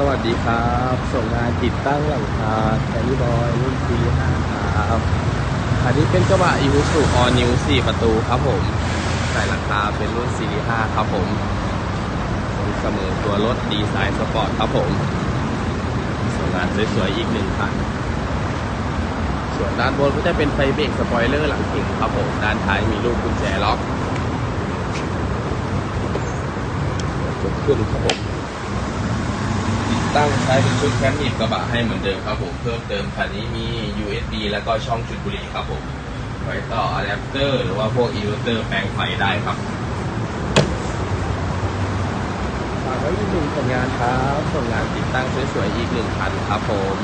สวัสดีครับ ส่งงานติดตั้งหลังคาแคลิบอยรุ่น C5 ครับคันนี้เป็นกระบะอีวูสุออนิว4ประตูครับผม ใส่หลังคาเป็นรุ่น C5 ครับผมเสมอตัวรถดีไซน์สปอร์ตครับผมส่งงานสวยๆอีกหนึ่งคันส่วนด้านบนก็จะเป็นไฟเบรกสปอยเลอร์หลังเก่งครับผม ด้านท้ายมีลูกกุญแจล็อกจุดขึ้นครับผม ตั้งใช้เป็นชุดแคมหนีบกระบะให้เหมือนเดิมครับผมเพิ่มเติมคันนี้มี USB แล้วก็ช่องจุดบุหรี่ครับผมไว้ต่ออะแดปเตอร์หรือว่าพวกอินเวอร์เตอร์แปลงไฟได้ครับฝากไว้อีกหนึ่งผลงานครับผลงานติดตั้งสวยๆอีกหนึ่งคันครับผม